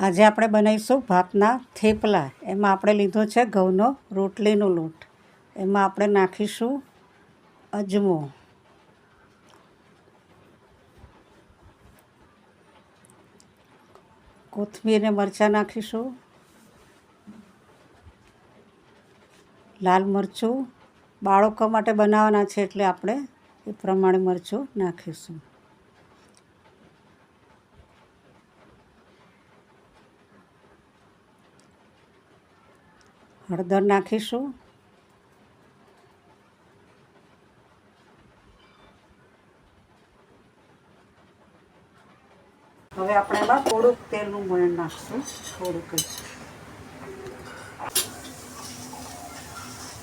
આજે આપણે બનાવીશું ભાતના થેપલા. એમાં આપણે લીધો છે ઘઉંનો રોટલીનો લોટ. એમાં આપણે નાખીશું અજમો. કોથમીર ને મરચાં નાખીશું. લાલ મરચું. બાળકો માટે બનાવવાના છે એટલે આપણે એ પ્રમાણે મરચું નાખીશું. હળદર નાખીશું. હવે આપણે એમાં થોડુંક તેલનું મોણ નાખશું, થોડુંક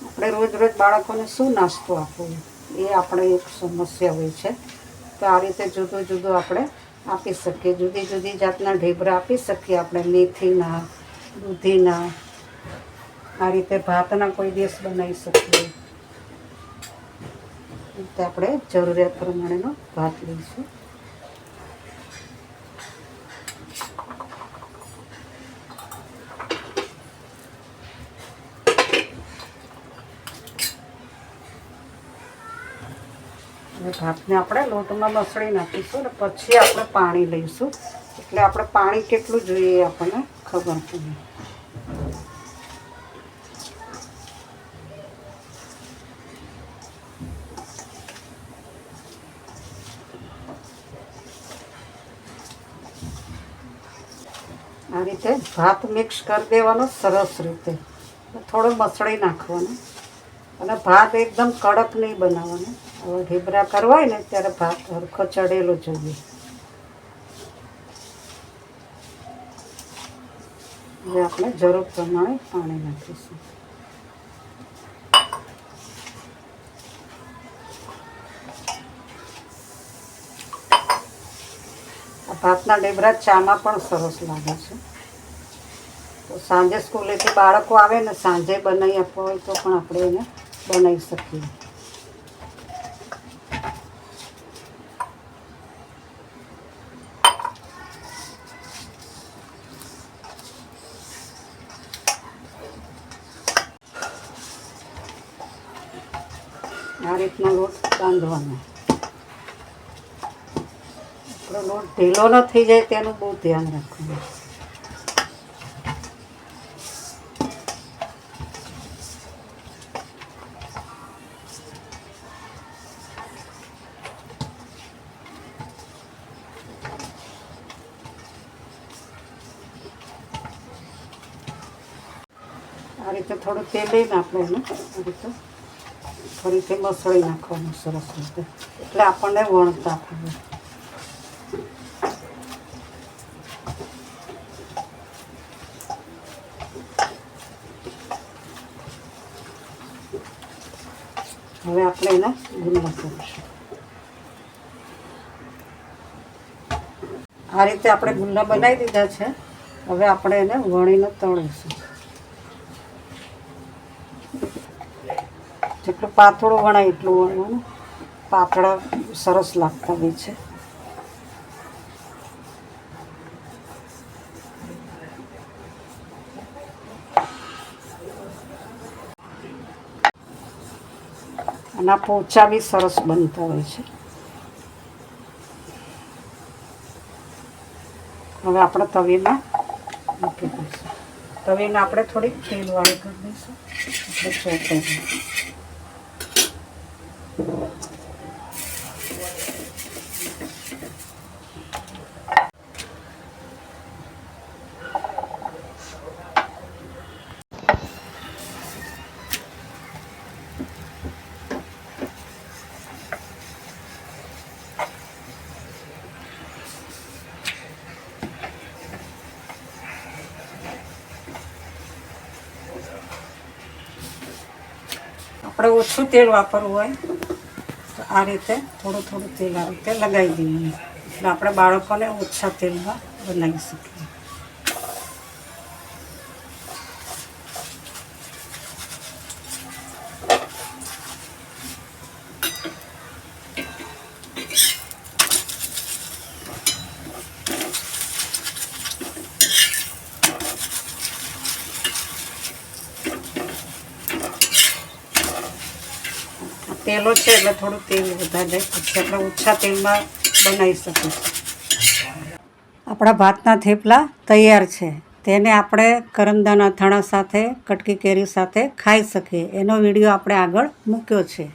આપણે રોજ રોજ બાળકોને શું નાસ્તો આપવો? એ આપણે એક સમસ્યા હોય છે. તો આ રીતે જુદો જુદું આપણે આપી શકીએ. જુદી જુદી જાતના ઢેબરા આપી શકીએ આપણે. મેથીના, દૂધીના આ રીતે ભાતના કોઈ દિવસ બનાવી શકીએ. રીતે આપણે જરૂરિયાત પ્રમાણેનો ભાત લઈશું. ભાતને આપણે લોટમાં મસળી નાખીશું અને પછી આપણે પાણી લઈશું. એટલે આપણે પાણી કેટલું જોઈએ આપણને ખબર પડે. આ રીતે ભાત મિક્સ કરી દેવાનો સરસ રીતે. થોડો મસળી નાખવાનો. અને ભાત એકદમ કડક નહીં બનાવવાનો. હવે ઢીબરા કરવા હોય ને ત્યારે ભાત હરખો ચડેલો જોઈએ. હવે આપણે જરૂર પ્રમાણે પાણી નાખીશું. ભાતના ઢેબરા ચામાં પણ સરસ લાગે છે. તો સાંજે સ્કૂલેથી બાળકો આવે ને સાંજે બનાવી આપવા હોય તો પણ આપણે એને બનાવી શકીએ. આ રીતનો લોટ બાંધવાનો. આપણો લોટ ઢીલો ન થઈ જાય તેનું બહુ ધ્યાન રાખવાનું. આ રીતે થોડું તેલ લઈને આપણે એનું આ રીતે ફરીથી મસળી નાખવાનું સરસ રીતે. એટલે આપણને વણતા ફાવે. હવે આપણે એના ગુંદા કરીશું. આ રીતે આપણે ગુંદા બનાવી દીધા છે. હવે આપણે એને વણીને તળીશું. જેટલું પાતળું વણાય એટલું વણવાનું. પાતળા સરસ લાગતા હોય છે. આના પોચા બી સરસ બનતા હોય છે. હવે આપણે તવીમાં મૂકી દઈશું. તવીને આપણે થોડીક તેલવાળી કરી દઈશું. એટલે ચોટાઈ આપણે ઓછું તેલ વાપરવું હોય, તો આ રીતે થોડું થોડું તેલ આ રીતે લગાવી દઈએ. એટલે આપણે બાળકોને ઓછા તેલમાં બનાવી શકીએ. પેલો છે એટલે થોડું તેલ વધારે પછી આપણે ઓછા તેલમાં બનાવી શકીશું આપણા ભાતના થેપલા તૈયાર છે. તેને આપણે કરમદાના અથાણા સાથે, કટકી કેરી સાથે ખાઈ શકીએ. એનો વીડિયો આપણે આગળ મૂક્યો છે.